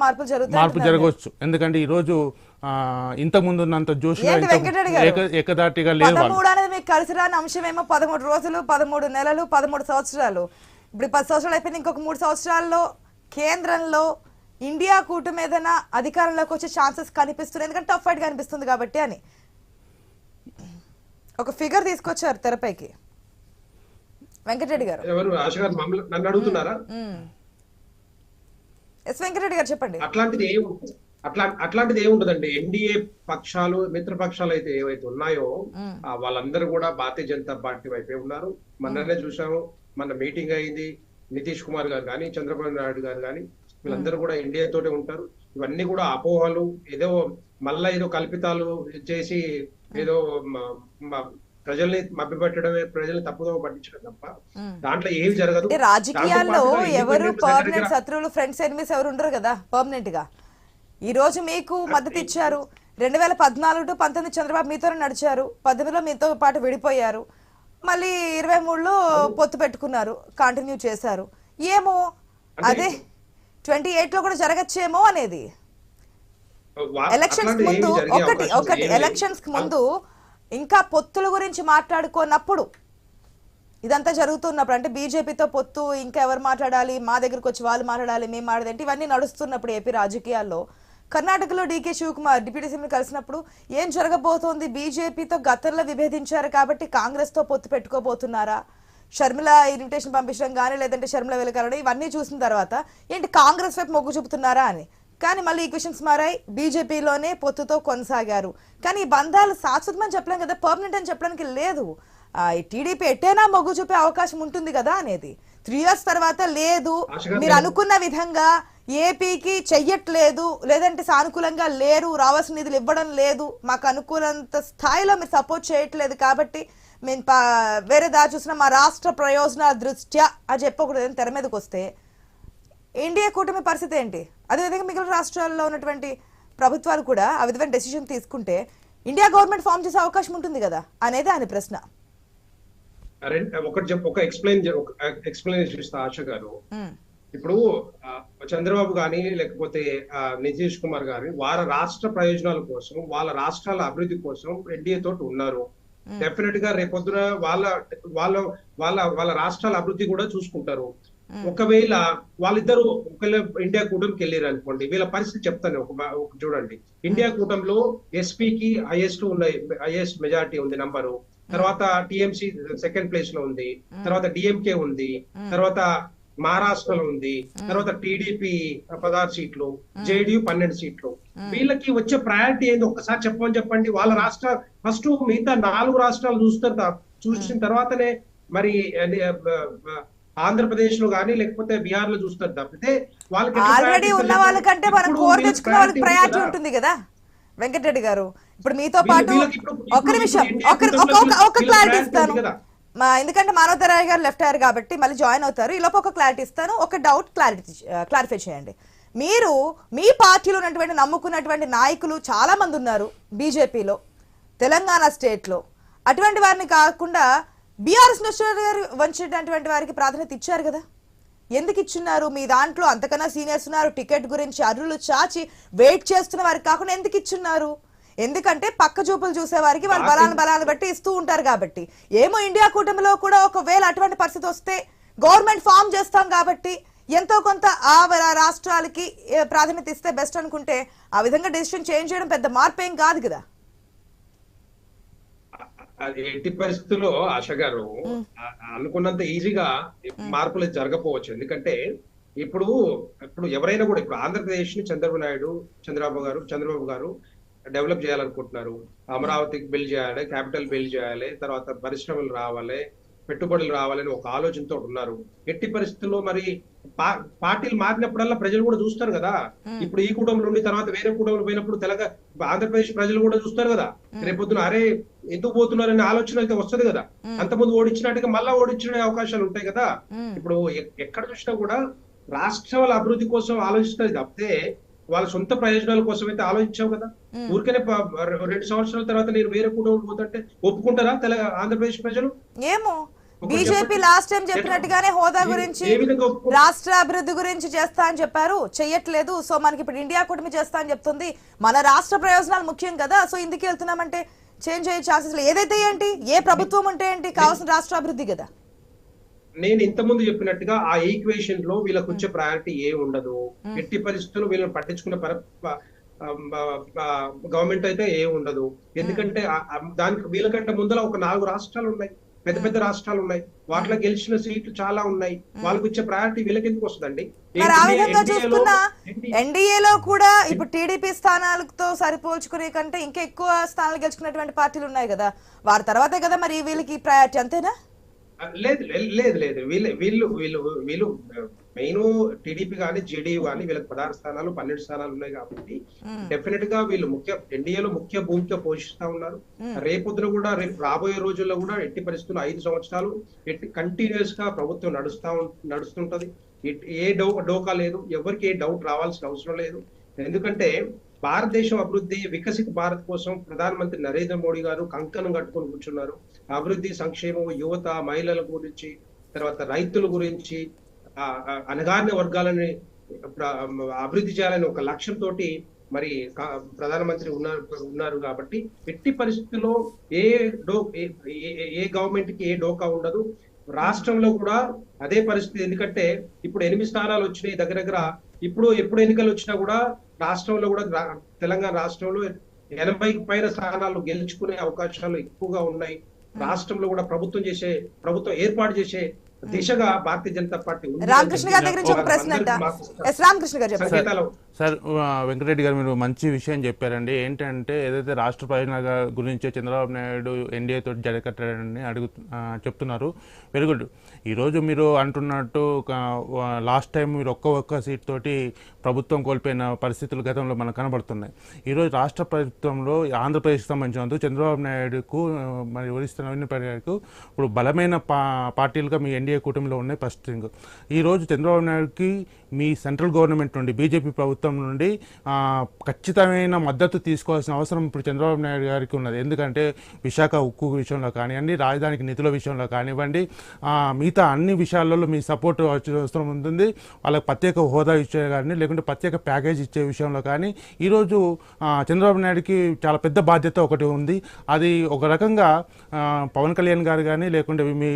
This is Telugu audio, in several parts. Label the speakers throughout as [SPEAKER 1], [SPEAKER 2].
[SPEAKER 1] మార్పు. జరగవచ్చు. ఎందుకంటే ఈ రోజు ఆ, ఇంతకు ముందు ఉన్నంత జోష్గా ఏకదాటిగా లేదు
[SPEAKER 2] మీకు కలిసి రాని అంశం ఏమో పదమూడు రోజులు పదమూడు నెలలు పదమూడు సంవత్సరాలు. ఇప్పుడు పది సంవత్సరాలు అయిపోయింది ఇంకొక మూడు సంవత్సరాల్లో కేంద్రంలో ఇండియా కూటమి ఏదైనా అధికారంలోకి వచ్చే ఛాన్సెస్ కనిపిస్తున్నాయి. ఎందుకంటే టఫ్ ఫైట్ కనిపిస్తుంది కాబట్టి అని. ఒక ఫిగర్ తీసుకొచ్చారు తెరపైకి. వెంకటరెడ్డి గారు.
[SPEAKER 3] ఎవరు? నన్ను అడుగుతున్నారా.
[SPEAKER 2] ఎస్ వెంకటరెడ్డి గారు చెప్పండి.
[SPEAKER 3] అట్లాంటిది ఏం అట్లా అట్లాంటిది ఏముండదండి ఎన్డీఏ పక్షాలు మిత్ర పక్షాలు అయితే ఏవైతే ఉన్నాయో ఆ వాళ్ళందరూ కూడా భారతీయ జనతా పార్టీ వైపే ఉన్నారు. మొన్ననే చూసాము మన మీటింగ్ అయింది. నితీష్ కుమార్ గారు కానీ చంద్రబాబు నాయుడు గారు కానీ వీళ్ళందరూ కూడా ఎన్డీఏ తోటే ఉంటారు. ఇవన్నీ కూడా అపోహలు. ఏదో మళ్ళా ఏదో కల్పితాలు చేసి ఏదో ప్రజల్ని మభ్యపెట్టడమే ప్రజల్ని తప్పుదో పట్టించడం తప్ప దాంట్లో ఏమి జరగదు.
[SPEAKER 2] రాజకీయాల్లో ఎవరు పర్మనెంట్ శత్రువులు ఫ్రెండ్స్ ఎనిమిస్ ఎవరు ఉండరు కదా పర్మనెంట్గా ఈ రోజు మీకు మద్దతు ఇచ్చారు. రెండు వేల పద్నాలుగు టు పంతొమ్మిది చంద్రబాబు మీతో నడిచారు. పద్దెనిమిదిలో మీతో పాటు విడిపోయారు. మళ్ళీ ఇరవై మూడులో పొత్తు పెట్టుకున్నారు కంటిన్యూ చేశారు. ఏమో అదే. ట్వంటీ ఎయిట్లో కూడా జరగచ్చేమో అనేది. ఎలక్షన్స్ ముందు ఒకటి ఒకటి. ఎలక్షన్స్కి ముందు ఇంకా పొత్తుల గురించి మాట్లాడుకున్నప్పుడు ఇదంతా జరుగుతున్నప్పుడు అంటే బీజేపీతో పొత్తు ఇంకా ఎవరు మాట్లాడాలి మా దగ్గరకు వచ్చి వాళ్ళు మాట్లాడాలి మేము మాట్లాడేంటి ఇవన్నీ నడుస్తున్నప్పుడు ఏపీ రాజకీయాల్లో. కర్ణాటకలో డీకే శివకుమార్ డిప్యూటీ సీఎం కలిసినప్పుడు ఏం జరగబోతోంది? బీజేపీతో గతంలో విభేదించారు కాబట్టి కాంగ్రెస్తో పొత్తు పెట్టుకోబోతున్నారా? షర్మిల ఇన్విటేషన్ పంపించడం కానీ లేదంటే షర్మిల వెళ్ళగలడం ఇవన్నీ చూసిన తర్వాత ఏంటి కాంగ్రెస్ వైపు మొగ్గు చూపుతున్నారా అని? కానీ మళ్ళీ ఈక్వేషన్స్ మారాయి. బీజేపీలోనే పొత్తుతో కొనసాగారు. కానీ ఈ బంధాలు శాశ్వతమని చెప్పలేం కదా పర్మనెంట్ అని చెప్పడానికి లేదు. ఈ టీడీపీ ఎట్టైనా మొగ్గు చూపే అవకాశం ఉంటుంది కదా అనేది. త్రీ ఇయర్స్ తర్వాత లేదు. మీరు అనుకున్న విధంగా ఏపీకి చెయ్యట్లేదు లేదంటే సానుకూలంగా లేరు రావాల్సిన నిధులు ఇవ్వడం లేదు. మాకు అనుకూలంత స్థాయిలో మీరు సపోర్ట్ చేయట్లేదు కాబట్టి మేము వేరే దారి చూసిన మా రాష్ట్ర ప్రయోజనాల దృష్ట్యా అని చెప్పకూడదు. తెర మీదకి వస్తే. ఇండియా కూటమి పరిస్థితి ఏంటి? అదేవిధంగా మిగిలిన రాష్ట్రాల్లో ఉన్నటువంటి ప్రభుత్వాలు కూడా ఆ విధమైన డెసిషన్ తీసుకుంటే ఇండియా గవర్నమెంట్ ఫామ్ చేసే అవకాశం ఉంటుంది కదా? అనేది ఆయన ప్రశ్న.
[SPEAKER 3] ఒకటి ఒక ఎక్స్ప్లెయిన్ ఎక్స్ప్లెనేషన్ ఇస్తా ఆశ గారు. ఇప్పుడు చంద్రబాబు గాని లేకపోతే నితీష్ కుమార్ గాని వాళ్ళ రాష్ట్ర ప్రయోజనాల కోసం వాళ్ళ రాష్ట్రాల అభివృద్ధి కోసం ఎన్డీఏ తోటి ఉన్నారు. డెఫినెట్గా రేపొద్దున వాళ్ళ వాళ్ళ వాళ్ళ వాళ్ళ రాష్ట్రాల అభివృద్ధి కూడా చూసుకుంటారు. ఒకవేళ వాళ్ళిద్దరు ఒకవేళ ఇండియా కూటమికి వెళ్ళారు అనుకోండి వీళ్ళ పరిస్థితి చెప్తాను ఒక చూడండి. ఇండియా కూటమిలో ఎస్పీకి హైయెస్ట్ ఉన్నాయి హైయెస్ట్ మెజారిటీ ఉంది నంబరు తర్వాత టిఎంసి సెకండ్ ప్లేస్లో ఉంది. తర్వాత డిఎంకే ఉంది. తర్వాత మహారాష్ట్రలో ఉంది. తర్వాత టీడీపీ పదహారు సీట్లు జేడీయూ పన్నెండు సీట్లు. వీళ్ళకి వచ్చే ప్రయారిటీ ఏంది? ఒక్కసారి చెప్పమని చెప్పండి. వాళ్ళ రాష్ట్ర ఫస్ట్ మిగతా నాలుగు రాష్ట్రాలు చూస్తారు చూసిన తర్వాతనే మరి ఆంధ్రప్రదేశ్లో కానీ లేకపోతే బీహార్లో చూస్తారు తప్పితే వాళ్ళకి
[SPEAKER 2] ఆల్రెడీ ఉన్న? వాళ్ళకంటే మనం కోర్
[SPEAKER 3] వాళ్ళకి
[SPEAKER 2] ప్రయారిటీ ఉంటుంది? కదా వెంకటరెడ్డి గారు. ఇప్పుడు మీతో పాటు ఒక నిమిషం ఒక క్లారిటీ ఇస్తాను. ఎందుకంటే మానవతరాయ్ గారు లెఫ్ట్ అయ్యారు కాబట్టి మళ్ళీ జాయిన్ అవుతారు. ఈ లోపు ఒక క్లారిటీ ఇస్తాను ఒక డౌట్ క్లారిటీ క్లారిఫై చేయండి. మీరు మీ పార్టీలో ఉన్నటువంటి నమ్ముకున్నటువంటి నాయకులు చాలా మంది ఉన్నారు బీజేపీలో తెలంగాణ స్టేట్లో అటువంటి వారిని కాకుండా బీఆర్ఎస్ నశ్వర్ గారు వంచేటటువంటి వారికి ప్రాధాన్యత ఇచ్చారు కదా. ఎందుకు ఇచ్చున్నారు? మీ దాంట్లో అంతకన్నా సీనియర్స్ ఉన్నారు టికెట్ గురించి అర్రులు చాచి వెయిట్ చేస్తున్న వారికి కాకుండా ఎందుకు ఇచ్చున్నారు? ఎందుకంటే పక్క చూపులు చూసే వారికి వాళ్ళు బలాన్ని బలాన్ని బట్టి ఇస్తూ ఉంటారు కాబట్టి. ఏమో ఇండియా కూటమిలో కూడా ఒకవేళ అటువంటి పరిస్థితి వస్తే గవర్నమెంట్ ఫామ్ చేస్తాం కాబట్టి ఎంతో కొంత ఆ రాష్ట్రాలకి ప్రాధాన్యత ఇస్తే బెస్ట్ అనుకుంటే ఆ విధంగా డెసిషన్ చేంజ్ చేయడం పెద్ద మార్పు ఏం కాదు కదా.
[SPEAKER 3] ఎట్టి పరిస్థితుల్లో ఆశ గారు అనుకున్నంత ఈజీగా మార్పులు జరగపోవచ్చు. ఎందుకంటే ఇప్పుడు ఇప్పుడు ఎవరైనా కూడా ఇప్పుడు ఆంధ్రప్రదేశ్ని చంద్రబాబు నాయుడు చంద్రబాబు గారు చంద్రబాబు గారు డెవలప్ చేయాలనుకుంటున్నారు. అమరావతికి బిల్డ్ చేయాలి క్యాపిటల్ బిల్డ్ చేయాలి తర్వాత పరిశ్రమలు రావాలి పెట్టుబడులు రావాలని ఒక ఆలోచనతో ఉన్నారు. ఎట్టి పరిస్థితుల్లో మరి పార్టీలు మారినప్పుడల్లా ప్రజలు కూడా చూస్తారు కదా. ఇప్పుడు ఈ కుటుంబం నుండి తర్వాత వేరే కుటుంబంలో పోయినప్పుడు తెలంగాణ ఆంధ్రప్రదేశ్ ప్రజలు కూడా చూస్తారు కదా. రేపొద్దున అరే ఎందుకు పోతున్నారనే ఆలోచన అయితే వస్తది కదా. అంతకుముందు ఓడించినట్టుగా మళ్ళా ఓడించిన అవకాశాలు ఉంటాయి కదా. ఇప్పుడు ఎక్కడ చూసినా కూడా రాష్ట్రాల అభివృద్ధి కోసం ఆలోచిస్తుంది తప్పితే వాళ్ళ సొంత ప్రయోజనాల కోసం అయితే ఆలోచించావు కదా. ఊరికనే రెండు సంవత్సరాల తర్వాత నేను వేరే కుటుంబం పోతుంటే ఒప్పుకుంటారా తెలంగాణ ఆంధ్రప్రదేశ్ ప్రజలు?
[SPEAKER 2] ఏమో. బీజేపీ. లాస్ట్ టైం చెప్పినట్టుగానే హోదా గురించి రాష్ట్ర అభివృద్ధి గురించి చేస్తా అని చెప్పారు. చెయ్యట్లేదు. సో మనకి ఇప్పుడు ఇండియా కూటమి చేస్తా అని చెప్తుంది. మన రాష్ట్ర ప్రయోజనాలు ముఖ్యం కదా. సో ఇందుకు వెళ్తున్నామంటే చేంజ్ అయ్యే ఛాన్సెస్ ఏదైతే ఏంటి? ఏ ప్రభుత్వం ఉంటే ఏంటి? కావాల్సిన రాష్ట్ర అభివృద్ధి కదా.
[SPEAKER 3] నేను ఇంతకుముందు చెప్పినట్టుగా ఆ ఈక్వేషన్లో వీళ్ళకి వచ్చే ప్రయారిటీ ఏ ఉండదు. ఎట్టి పరిస్థితుల్లో వీళ్ళని పట్టించుకున్న పర గవర్నమెంట్ అయితే ఏ ఉండదు. ఎందుకంటే దానికి వీళ్ళకంటే ముందర ఒక నాలుగు రాష్ట్రాలు ఉన్నాయి. పెద్ద పెద్ద రాష్ట్రాలు ఉన్నాయి వాటిలో గెలిచిన సీట్లు చాలా ఉన్నాయి. వాళ్ళకి వచ్చే ప్రయారిటీ వీళ్ళకి ఎందుకు వస్తుందండి
[SPEAKER 2] ఎన్డీఏలో కూడా ఇప్పుడు టీడీపీ స్థానాలతో సరిపోల్చుకునే కంటే ఇంకా ఎక్కువ స్థానాలు గెలుచుకున్నటువంటి పార్టీలు ఉన్నాయి కదా. వారి తర్వాతే కదా మరి వీళ్ళకి ప్రయారిటీ అంతేనా?
[SPEAKER 3] లేదు లేదు లేదు వీళ్ళు వీళ్ళు వీళ్ళు వీళ్ళు మెయిన్ టీడీపీ కానీ జేడీయూ కానీ వీళ్ళకి పదహారు స్థానాలు పన్నెండు స్థానాలు ఉన్నాయి కాబట్టి డెఫినెట్గా వీళ్ళు ముఖ్య ఎన్డీఏలో ముఖ్య భూమిక పోషిస్తా ఉన్నారు. రేపొద్దున కూడా రేపు రాబోయే రోజుల్లో కూడా ఎట్టి పరిస్థితుల్లో ఐదు సంవత్సరాలు ఎట్టి కంటిన్యూస్గా ప్రభుత్వం నడుస్తా నడుస్తుంటది. ఏ డౌ డోకా లేదు. ఎవరికి ఏ డౌట్ రావాల్సిన అవసరం లేదు. ఎందుకంటే భారతదేశం అభివృద్ధి వికసిత భారత్ కోసం ప్రధానమంత్రి నరేంద్ర మోడీ గారు కంకణం కట్టుకొని కూర్చున్నారు. అభివృద్ధి సంక్షేమం యువత మహిళల గురించి తర్వాత రైతుల గురించి అణగారిన వర్గాలని అభివృద్ధి చేయాలని ఒక లక్ష్యంతో మరి కా- ప్రధానమంత్రి ఉన్నారు ఉన్నారు కాబట్టి ఎట్టి పరిస్థితుల్లో ఏ డో ఏ- ఏ- ఏ గవర్నమెంట్కి ఏ డోకా ఉండదు. రాష్ట్రంలో కూడా అదే పరిస్థితి. ఎందుకంటే ఇప్పుడు ఎనిమిది స్థానాలు వచ్చినాయి దగ్గర దగ్గర. ఇప్పుడు ఎప్పుడు ఎన్నికలు వచ్చినా కూడా రాష్ట్రంలో కూడా తెలంగాణ రాష్ట్రంలో ఎనభై పైన స్థానాలు గెలుచుకునే అవకాశాలు ఎక్కువగా ఉన్నాయి. రాష్ట్రంలో కూడా ప్రభుత్వం చేసే ప్రభుత్వం ఏర్పాటు చేసే దిశగా భారతీయ జనతా పార్టీ
[SPEAKER 2] రామకృష్ణ గారి దగ్గర నుంచి ఒక ప్రశ్న ఎస్ రామకృష్ణ గారు
[SPEAKER 3] సంకేతాలు
[SPEAKER 1] సార్ వెంకటరెడ్డి గారు మీరు మంచి విషయం చెప్పారండి. ఏంటంటే ఏదైతే రాష్ట్ర ప్రయోజనాల గురించి చంద్రబాబు నాయుడు ఎన్డీఏ తోటి జరగట్టారని అడుగు చెప్తున్నారు. వెరీ గుడ్ ఈరోజు మీరు అంటున్నట్టు లాస్ట్ టైం మీరు ఒక్క ఒక్క సీట్ తోటి ప్రభుత్వం కోల్పోయిన పరిస్థితులు గతంలో మనకు కనబడుతున్నాయి. ఈరోజు రాష్ట్ర ప్రభుత్వంలో ఆంధ్రప్రదేశ్కి సంబంధించినందుకు చంద్రబాబు నాయుడుకు మరి ఒరిస్తా నవీన్ ఇప్పుడు బలమైన పా పార్టీలుగా మీ ఎన్డీఏ కూటమిలో ఉన్నాయి ఫస్ట్ థింగ్ ఈరోజు చంద్రబాబు నాయుడుకి మీ సెంట్రల్ గవర్నమెంట్ నుండి బీజేపీ ప్రభుత్వం నుండి ఖచ్చితమైన మద్దతు తీసుకోవాల్సిన అవసరం ఇప్పుడు చంద్రబాబు నాయుడు గారికి ఉన్నది. ఎందుకంటే విశాఖ ఉక్కు విషయంలో కానివ్వండి రాజధానికి నిధుల విషయంలో కానివ్వండి మిగతా అన్ని విషయాలలో మీ సపోర్ట్ అవసరం ఉంటుంది. వాళ్ళకి ప్రత్యేక హోదా ఇచ్చే కానీ లేకుంటే ప్రత్యేక ప్యాకేజ్ ఇచ్చే విషయంలో కానీ ఈరోజు చంద్రబాబు నాయుడుకి చాలా పెద్ద బాధ్యత ఒకటి ఉంది. అది ఒక రకంగా పవన్ కళ్యాణ్ గారు కానీ లేకుంటే మీ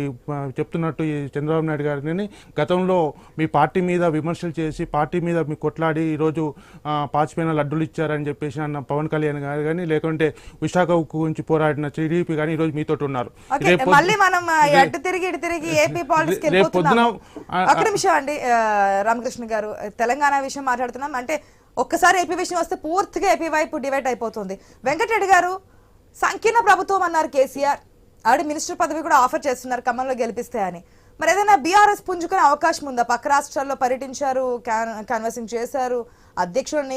[SPEAKER 1] చెప్తున్నట్టు ఈ చంద్రబాబు నాయుడు గారు కానీ గతంలో మీ పార్టీ మీద విమర్శలు చేసి పార్టీ మీద మీ కొట్లాడి ఈరోజు పాచిపోయిన లడ్డులు ఇచ్చారని చెప్పేసి అన్న పవన్ కళ్యాణ్ గారు కానీ లేకుంటే విశాఖ ఉక్కు గురించి పోరాడిన టీడీపీ కానీ ఈరోజు మీతో ఉన్నారు. రేపు పొద్దున,
[SPEAKER 2] నిమిషం అండి రామకృష్ణ గారు తెలంగాణ విషయం మాట్లాడుతున్నాం. అంటే ఒక్కసారి ఏపీ విషయం వస్తే పూర్తిగా ఏపీ వైపు డివైడ్ అయిపోతుంది. వెంకటరెడ్డి గారు సంకీర్ణ ప్రభుత్వం అన్నారు కేసీఆర్. ఆవిడ మినిస్టర్ పదవి కూడా ఆఫర్ చేస్తున్నారు ఖమ్మంలో గెలిపిస్తే అని. మరి ఏదైనా బీఆర్ఎస్ పుంజుకునే అవకాశం ఉందా? పక్క రాష్ట్రాల్లో పర్యటించారు కన్వర్సింగ్ కాన్వర్సింగ్ చేశారు అధ్యక్షుడిని